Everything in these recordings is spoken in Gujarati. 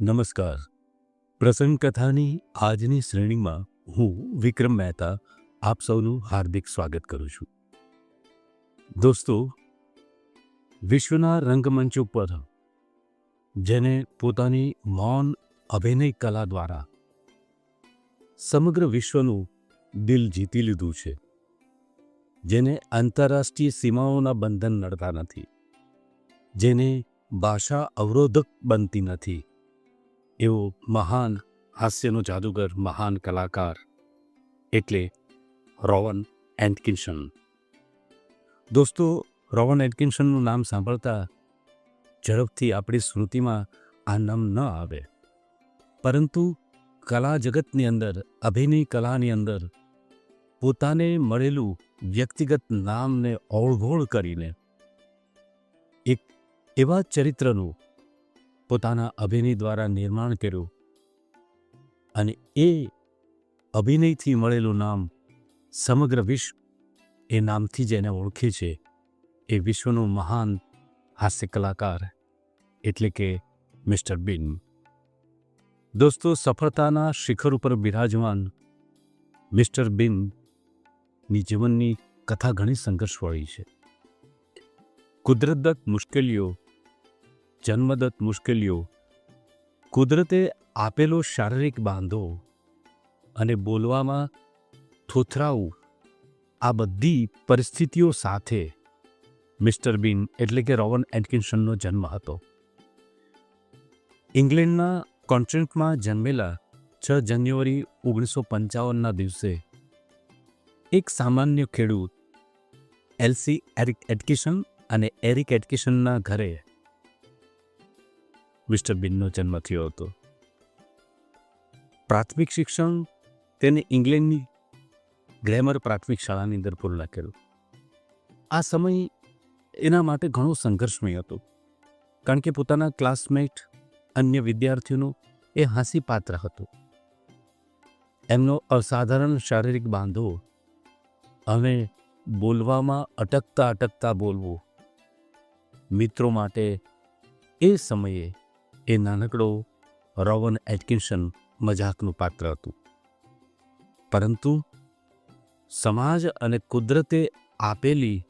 નમસ્કાર. પ્રસંગ કથાની આજની શ્રેણીમાં હું વિક્રમ મહેતા આપ સૌનું હાર્દિક સ્વાગત કરું છું. દોસ્તો, વિશ્વના રંગમંચ ઉપર જેને પોતાની મૌન અભિનય કલા દ્વારા સમગ્ર વિશ્વનું દિલ જીતી લીધું છે, જેને આંતરરાષ્ટ્રીય સીમાઓના બંધન નડતા નથી, જેને ભાષા અવરોધક બનતી નથી એવો મહાન હાસ્યનો જાદુગર, મહાન કલાકાર એટલે રોવન એન્ટકિન્સન. દોસ્તો, રોવન એન્ટકિન્સનનું નામ સાંભળતા ઝડપથી આપણી સ્મૃતિમાં આ નામ ન આવે. પરંતુ કલા જગતની અંદર, અભિનય કલાની અંદર પોતાને મળેલું વ્યક્તિગત નામને ઓળઘોળ કરીને એક એવા ચરિત્રનું પોતાના અભિનય દ્વારા નિર્માણ કર્યું અને એ અભિનયથી મળેલું નામ સમગ્ર વિશ્વ એ નામથી જેને ઓળખે છે. એ વિશ્વનું મહાન હાસ્ય કલાકાર એટલે કે મિસ્ટર બિન. દોસ્તો, સફળતાના શિખર ઉપર બિરાજમાન મિસ્ટર બિનની જીવનની કથા ઘણી સંઘર્ષવાળી છે. કુદરતદત્ત મુશ્કેલીઓ જન્મદત્ત મુશ્કેલીઓ. કુદરતે આપેલો શારીરિક બાંધો અને બોલવામાં થોથરાવું. આ બધી પરિસ્થિતિઓ સાથે મિસ્ટર બીન એટલે કે રોવન એન્કિન્સનનો જન્મ હતો. ઇંગ્લેન્ડના કોન્ટ્રેન્ટમાં જન્મેલા છ જાન્યુઆરી ઓગણીસો પંચાવનના દિવસે એક સામાન્ય ખેડૂત, એલસી એરિક એડકિશન અને એરિક એડકિશનના ઘરે મિસ્ટર બિનનો જન્મ થયો હતો. પ્રાથમિક શિક્ષણ તેને ઇંગ્લેન્ડની ગ્રેમર પ્રાથમિક શાળાની અંદર પૂર્ણ કર્યું આ સમય એના માટે ઘણો સંઘર્ષમય હતો, કારણ કે પોતાના ક્લાસમેટ અન્ય વિદ્યાર્થીઓનું એ હાંસી પાત્ર હતું. એમનો અસાધારણ શારીરિક બાંધો હવે બોલવામાં અટકતા અટકતા બોલવું મિત્રો માટે એ સમયે એ નાનકડો રોવન એટકિન્સન મજાકનું પાત્ર હતું. પરંતુ સમાજ અને કુદરતે આપેલી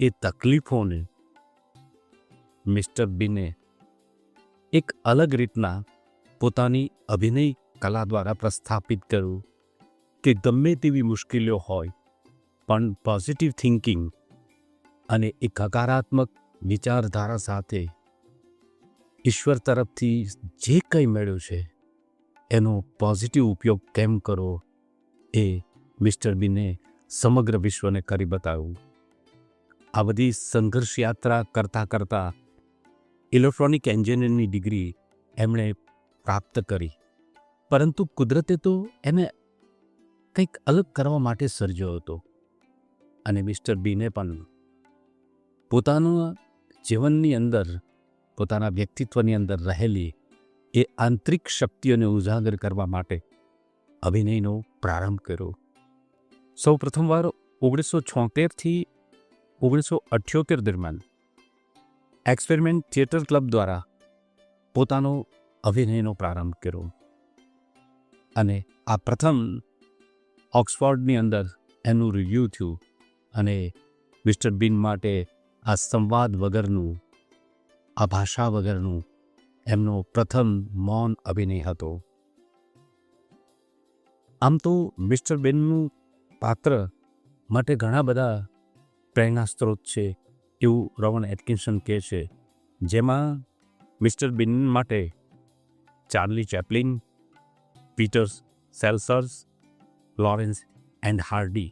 એ તકલીફોને મિસ્ટર બીને એક અલગ રીતના પોતાની અભિનય કલા દ્વારા પ્રસ્થાપિત કર્યું કે ગમે તેવી મુશ્કેલીઓ હોય, પણ પોઝિટિવ થિંકિંગ અને એક હકારાત્મક વિચારધારા સાથે ઈશ્વર તરફથી જે કંઈ મળ્યું છે, એનો પોઝિટિવ ઉપયોગ કેમ કરવો એ મિસ્ટર બીને સમગ્ર વિશ્વને કરી બતાવ્યું. આ બધી સંઘર્ષ યાત્રા કરતાં કરતાં ઇલેક્ટ્રોનિક એન્જિનિયરની ડિગ્રી એમણે પ્રાપ્ત કરી. પરંતુ કુદરતે તો એને કંઈક અલગ કરવા માટે સર્જ્યો હતો. અને મિસ્ટર બીને પણ પોતાના જીવનની અંદર પોતાના વ્યક્તિત્વની અંદર રહેલી એ આંતરિક શક્તિઓને ઉજાગર કરવા માટે અભિનયનો પ્રારંભ કર્યો. સૌ પ્રથમવાર ઓગણીસો છોતેરથી ઓગણીસો અઠ્યોતેર દરમિયાન એક્સપેરિમેન્ટ થિયેટર ક્લબ દ્વારા પોતાનો અભિનયનો પ્રારંભ કર્યો. અને આ પ્રથમ ઓક્સફોર્ડની અંદર એનું રિવ્યૂ થયું અને મિસ્ટર બીન માટે આ સંવાદ વગરનું આ ભાષા વગરનું એમનો પ્રથમ મૌન અભિનય હતો. આમ તો મિસ્ટર બેનનું પાત્ર માટે ઘણા બધા પ્રેરણા સ્ત્રોત છે એવું રોવન એટકિન્સન કહે છે, જેમાં મિસ્ટર બિન માટે Charlie Chaplin Peters Sellers, Laurence and Hardy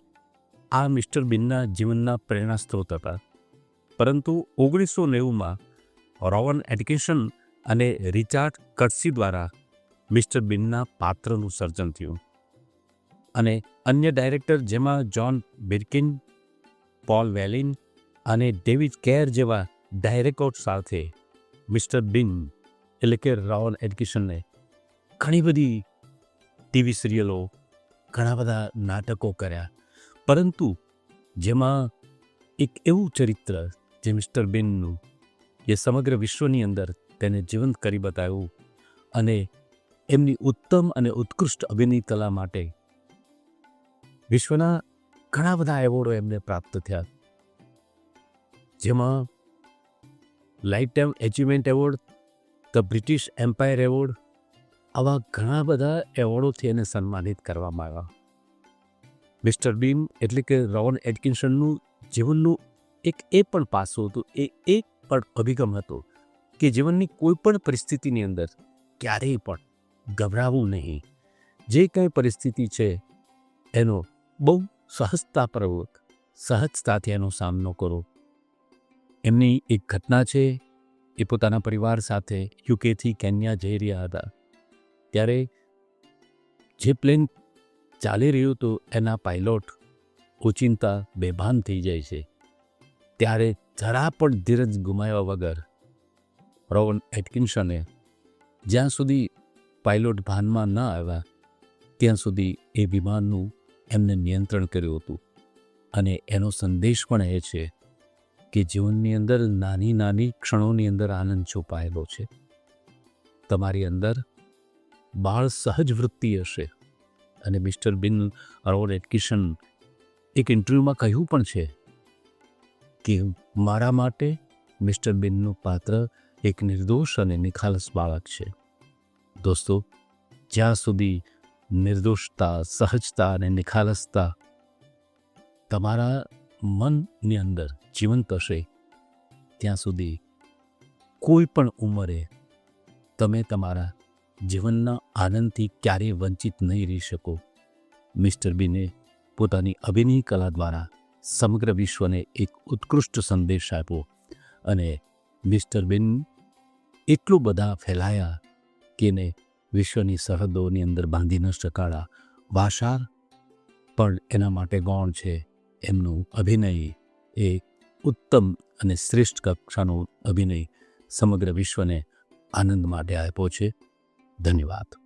આ મિસ્ટર બિનના જીવનના પ્રેરણા સ્ત્રોત હતા. પરંતુ ઓગણીસો નેવુંમાં રોવન એડકેશન અને રિચાર્ડ કટસી દ્વારા મિસ્ટર બિનના પાત્રનું સર્જન થયું. અને અન્ય ડાયરેક્ટર જેમાં જ્હોન બિર્કિન, પોલ વેલિન અને ડેવિડ કેર જેવા ડાયરેક્ટર સાથે મિસ્ટર બિન, એટલે કે રોવન એડકેશનને ઘણી બધી ટીવી સિરિયલો, ઘણા બધા નાટકો કર્યા. પરંતુ જેમાં એક એવું ચરિત્ર જે મિસ્ટર બિનનું જે સમગ્ર વિશ્વની અંદર તેને જીવંત કરી બતાવ્યું અને એમની ઉત્તમ અને ઉત્કૃષ્ટ અભિનય કલા માટે વિશ્વના ઘણા બધા એવોર્ડો એમને પ્રાપ્ત થયા. જેમાં lifetime achievement award, the British Empire award આવા ઘણા બધા એવોર્ડોથી એને સન્માનિત કરવામાં આવ્યા. મિસ્ટર બીમ એટલે કે રોન એટકિન્સનનું જીવનનું એક એ પણ પાસું હતું. એ એક પણ અભિગમ હતો કે જીવનની કોઈ પણ પરિસ્થિતિની અંદર ક્યારેય પણ ગભરાવું નહીં. જે કંઈ પરિસ્થિતિ છે, એનો બહુ સહજતાપૂર્વક, સહજતાથી એનો સામનો કરો. એમની એક ઘટના છે, એ પોતાના પરિવાર સાથે યુકેથી કેન્યા જઈ રહ્યા હતા. ત્યારે જે પ્લેન ચાલી રહ્યું હતું, એના પાયલોટ ઓચિંતા બેભાન થઈ જાય છે. ત્યારે જરા પણ ધીરજ ગુમાવ્યા વગર રોવન એટકિન્સને જ્યાં સુધી પાયલોટ ભાનમાં ન આવ્યા, ત્યાં સુધી એ વિમાનનું એમને નિયંત્રણ કર્યું હતું. અને એનો સંદેશ પણ એ છે કે જીવનની અંદર નાની નાની ક્ષણોની અંદર આનંદ છુપાયેલો છે. તમારી અંદર બાળ સહજ વૃત્તિ હશે. અને મિસ્ટર બિન અરોડ એટકિશન એક ઇન્ટરવ્યૂમાં કહ્યું પણ છે કે મારા માટે મિસ્ટર બિનનું પાત્ર એક નિર્દોષ અને નિખાલસ બાળક છે. દોસ્તો, જ્યાં સુધી નિર્દોષતા, સહજતા અને નિખાલસતા તમારા મનની અંદર જીવંત હશે, ત્યાં સુધી કોઈ પણ ઉંમરે તમે તમારા જીવનના આનંદથી ક્યારેય વંચિત નહીં રહી શકો. મિસ્ટર બીને પોતાની અભિનય કલા દ્વારા સમગ્ર વિશ્વને એક ઉત્કૃષ્ટ સંદેશ આપ્યો અને મિસ્ટર બિન એટલું બધા ફેલાયા કે એને વિશ્વની સરહદોની અંદર બાંધી ન શકાળા. વાશાર પણ એના માટે ગૌણ છે. એમનું અભિનય એ ઉત્તમ અને શ્રેષ્ઠ કક્ષાનો અભિનય સમગ્ર વિશ્વને આનંદ માટે આપ્યો છે. ધન્યવાદ.